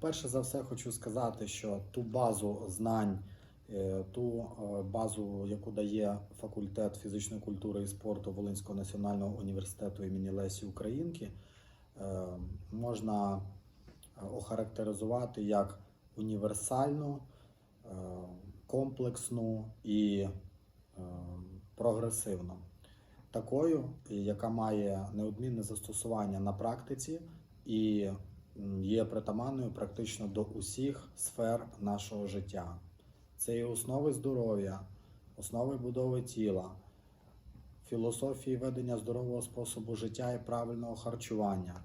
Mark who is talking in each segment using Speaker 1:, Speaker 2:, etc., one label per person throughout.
Speaker 1: Перше за все хочу сказати, що ту базу знань, е, ту е, базу, яку дає факультет фізичної культури і спорту Волинського національного університету імені Лесі Українки, е, можна охарактеризувати як універсальну, комплексну і прогресивну. Такою, яка має неодмінне застосування на практиці і є притаманною практично до усіх сфер нашого життя. Це і основи здоров'я, основи будови тіла, філософії ведення здорового способу життя і правильного харчування,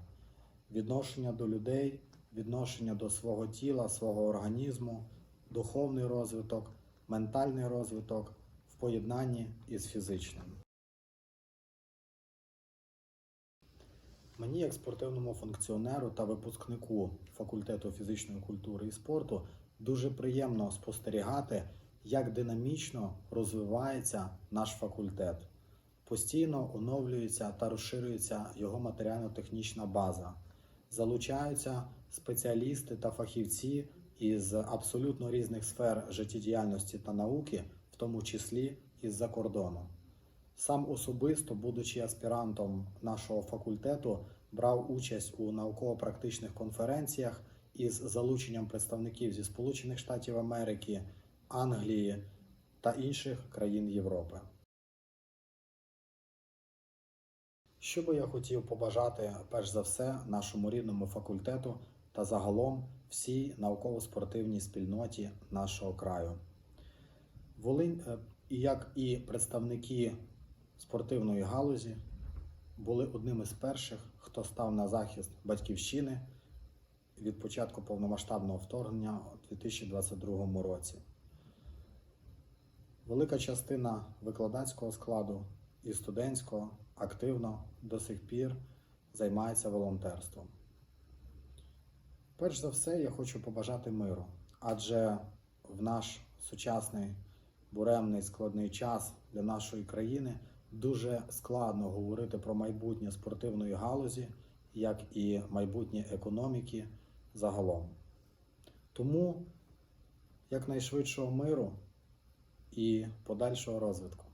Speaker 1: відношення до людей, відношення до свого тіла, свого організму, духовний розвиток, ментальний розвиток в поєднанні із фізичним. Мені, як спортивному функціонеру та випускнику факультету фізичної культури і спорту, дуже приємно спостерігати, як динамічно розвивається наш факультет. Постійно оновлюється та розширюється його матеріально-технічна база. Залучаються спеціалісти та фахівці із абсолютно різних сфер життєдіяльності та науки, в тому числі із-за кордону. Сам особисто, будучи аспірантом нашого факультету, брав участь у науково-практичних конференціях із залученням представників зі Сполучених Штатів Америки, Англії та інших країн Європи. Що би я хотів побажати, перш за все, нашому рідному факультету та загалом всій науково-спортивній спільноті нашого краю. Волинь, е, як і представники спортивної галузі, були одним із перших, хто став на захист батьківщини від початку повномасштабного вторгнення у 2022 році. Велика частина викладацького складу і студентського активно до сих пір займається волонтерством. Перш за все, я хочу побажати миру, адже в наш сучасний буремний складний час для нашої країни дуже складно говорити про майбутнє спортивної галузі, як і майбутнє економіки загалом. Тому якнайшвидшого миру і подальшого розвитку.